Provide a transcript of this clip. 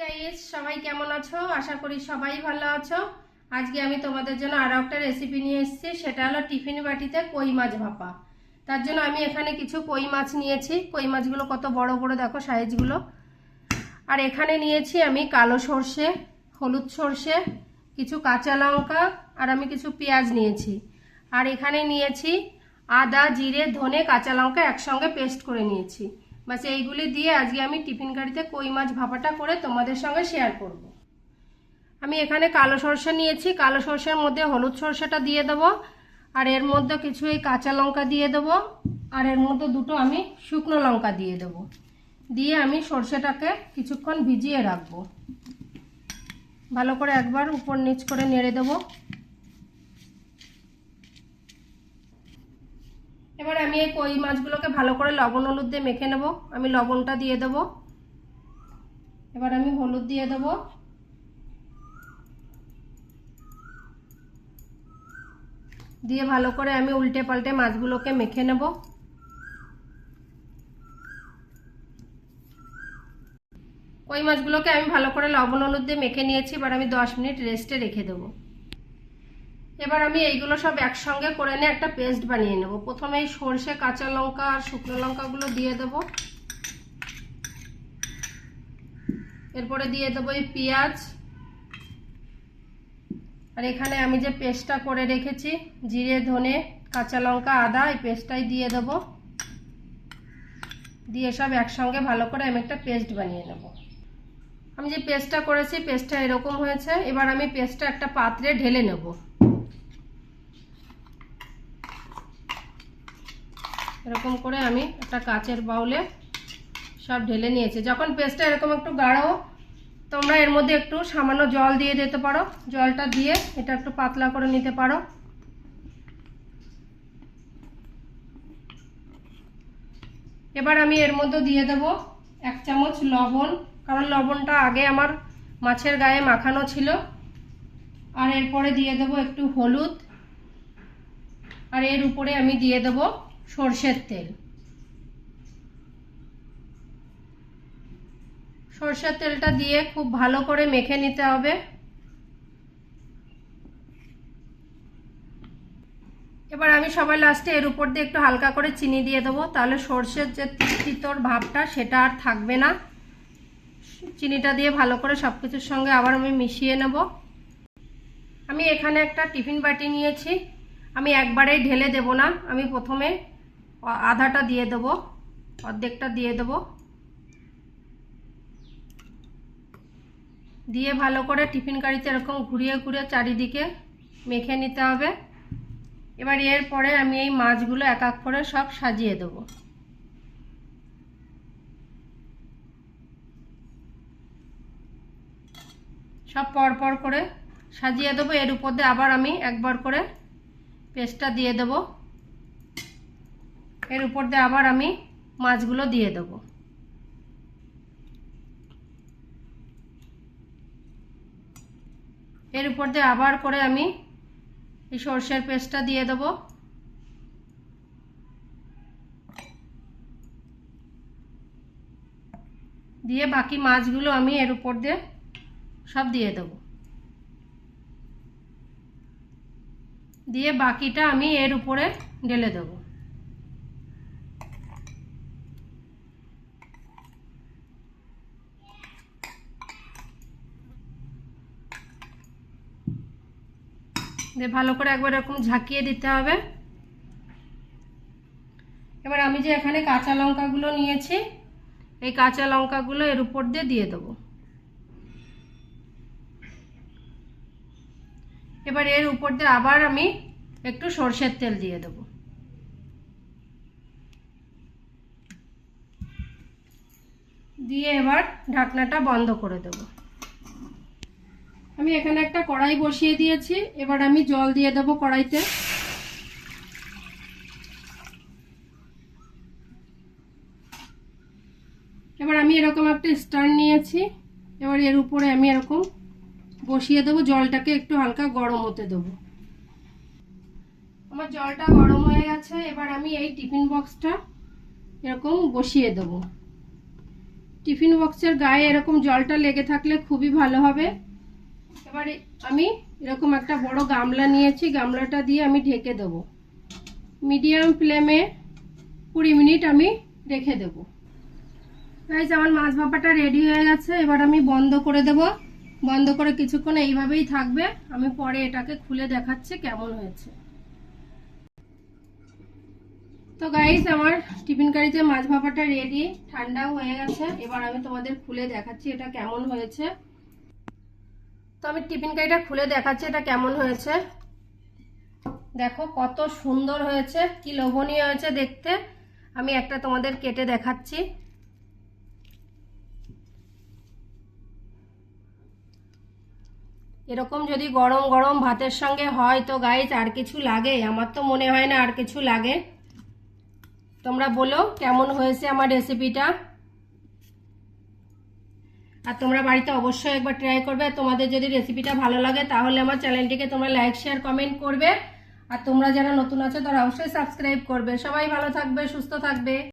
Guys সবাই কেমন আছো? আশা করি সবাই ভালো আছো। আজকে আমি তোমাদের জন্য আরও একটা রেসিপি নিয়ে এসেছি, সেটা হলো টিফিন বাটিতে কই মাছ ভাপা। তার জন্য আমি এখানে কিছু কই মাছ নিয়েছি। কই মাছগুলো কত বড় বড় দেখো সাইজগুলো। আর এখানে নিয়েছি আমি কালো সর্ষে, হলুদ সর্ষে, কিছু কাঁচা লঙ্কা, আর আমি কিছু পেঁয়াজ নিয়েছি। আর এখানে নিয়েছি আদা, জিরে, ধনে, কাঁচা লঙ্কা একসঙ্গে পেস্ট করে নিয়েছি। বাস এইগুলি দিয়ে আজকে আমি টিফিন গাড়িতে কই মাছ ভাপাটা করে তোমাদের সঙ্গে শেয়ার করব। আমি এখানে কালো সর্ষে নিয়েছি, কালো সর্ষের মধ্যে হলুদ সর্ষেটা দিয়ে দেবো, আর এর মধ্যে কিছু এই কাঁচা লঙ্কা দিয়ে দেবো, আর এর মধ্যে দুটো আমি শুকনো লঙ্কা দিয়ে দেবো। দিয়ে আমি সর্ষেটাকে কিছুক্ষণ ভিজিয়ে রাখব। ভালো করে একবার উপর নিচ করে নেড়ে দেবো এবার আমি এই কই মাছগুলোকে ভালো করে লবণ হলুদ দিয়ে মেখে নেব। আমি লবণটা দিয়ে দেব। এবার আমি হলুদ দিয়ে দেব। দিয়ে ভালো করে আমি উল্টে পাল্টে মাছগুলোকে মেখে নেব। কই মাছগুলোকে আমি ভালো করে লবণ হলুদ দিয়ে মেখে নিয়েছি। এবার আমি দশ মিনিট রেস্টে রেখে দেবো। এবার আমি এইগুলো সব একসঙ্গে করে নিয়ে একটা পেস্ট বানিয়ে নেব। প্রথমে এই সর্ষে, কাঁচা লঙ্কা আর শুকনো লঙ্কাগুলো দিয়ে দেব। এরপরে দিয়ে দেবো এই পেঁয়াজ। আর এখানে আমি যে পেস্টটা করে রেখেছি, জিরে, ধনে, কাঁচা লঙ্কা, আদা, এই পেস্টটাই দিয়ে দেব। দিয়ে সব একসঙ্গে ভালো করে আমি একটা পেস্ট বানিয়ে নেব। আমি যে পেস্টটা করেছি, পেস্টটা এরকম হয়েছে। এবার আমি পেস্টটা একটা পাত্রে ঢেলে নেব। এরকম করে আমি একটা কাচের বাউলে সব ঢেলে নিয়েছি। যখন পেস্টটা এরকম একটু গাঢ়, তোমরা এর মধ্যে একটু সামান্য জল দিয়ে দিতে পারো। জলটা দিয়ে এটা একটু পাতলা করে নিতে পারো। এবার আমি এর মধ্যে দিয়ে দেব এক চামচ লবণ, কারণ লবণটা আগে আমার মাছের গায়ে মাখানো ছিল। আর এরপরে দিয়ে দেব একটু হলুদ। আর এর উপরে আমি দিয়ে দেবো সর্ষের তেল। সর্ষের তেলটা দিয়ে খুব ভালো করে মেখে নিতে হবে। এবার আমি সবাই লাস্টে এর উপর দিয়ে একটু হালকা করে চিনি দিয়ে দেবো। তাহলে সর্ষের যে তিতর ভাবটা, সেটা আর থাকবে না। চিনিটা দিয়ে ভালো করে সব কিছুর সঙ্গে আবার আমি মিশিয়ে নেব। আমি এখানে একটা টিফিন বাটি নিয়েছি। আমি একবারেই ঢেলে দেব না। আমি প্রথমে আধাটা দিয়ে দেব, অর্ধেকটা দিয়ে দেব। দিয়ে ভালো করে টিফিন গাড়িতে এরকম ঘুরিয়ে ঘুরিয়ে চারিদিকে মেখে নিতে হবে। এবার এরপরে আমি এই মাছগুলো এক এক করে সব সাজিয়ে দেব। সব পর পর করে সাজিয়ে দেবো। এর উপর দিয়ে আবার আমি একবার করে পেস্টটা দিয়ে দেবো। এর উপর দিয়ে আবার আমি মাছগুলো দিয়ে দেবো। এর উপর দিয়ে আবার করে আমি এই সর্ষের পেস্টটা দিয়ে দেবো। দিয়ে বাকি মাছগুলো আমি এর উপর দিয়ে সব দিয়ে দেবো। দিয়ে বাকিটা আমি এর উপরে ঢেলে দেবো। দিয়ে ভালো করে একবার এরকম ঝাঁকিয়ে দিতে হবে। এবার আমি যে এখানে কাঁচা লঙ্কাগুলো নিয়েছি, এই কাঁচা লঙ্কাগুলো এর উপর দিয়ে দিয়ে দেবো। এবার এর উপর দিয়ে আবার আমি একটু সর্ষের তেল দিয়ে দেব। দিয়ে এবার ঢাকনাটা বন্ধ করে দেব। আমি এখানে একটা কড়াই বসিয়ে দিয়েছি। এবার আমি জল দিয়ে দেব কড়াইতে। এবার আমি এরকম একটা স্ট্যান্ড নিয়েছি। এবার এর উপরে আমি এরকম বসিয়ে দেবো। জলটাকে একটু হালকা গরম হতে দেবো। আমার জলটা গরম হয়ে গেছে। এবার আমি এই টিফিন বক্সটা এরকম বসিয়ে দেবো। টিফিন বক্সের গায়ে এরকম জলটা লেগে থাকলে খুবই ভালো হবে। এবারে আমি এরকম একটা বড় গামলা নিয়েছি, গামলাটা দিয়ে আমি ঢেকে দেব। মিডিয়াম ফ্লেমে কুড়ি মিনিট আমি রেখে দেব। গাইজ আমার মাছ ভাপাটা রেডি হয়ে গেছে, এবার আমি বন্ধ করে দেব। বন্ধ করে কিছুক্ষণ এইভাবেই থাকবে। আমি পরে এটাকে খুলে দেখাচ্ছি কেমন হয়েছে। তো গাইজ আমার টিফিন কারিতে মাছ ভাপাটা রেডি, ঠান্ডাও হয়ে গেছে। এবার আমি তোমাদের খুলে দেখাচ্ছি এটা কেমন হয়েছে। তো আমি টিফিন কারিটা খুলে দেখাচ্ছি এটা কেমন হয়েছে। দেখো কত সুন্দর হয়েছে, কি লোভনীয় হয়েছে দেখতে। আমি একটা তোমাদের কেটে দেখাচ্ছি। এরকম যদি গরম গরম ভাতের সঙ্গে হয় তো গাইজ আর কিছু লাগে? আমার তো মনে হয় না আর কিছু লাগে। তোমরা বলো কেমন হয়েছে আমার রেসিপিটা আর তোমরা বাড়িতে অবশ্যই একবার ট্রাই করবে। তোমাদের যদি রেসিপিটা ভালো লাগে, তাহলে আমার চ্যানেলটিকে তোমরা লাইক শেয়ার কমেন্ট করবে। আর তোমরা যারা নতুন আছো, তারা অবশ্যই সাবস্ক্রাইব করবে। সবাই ভালো থাকবে, সুস্থ থাকবে।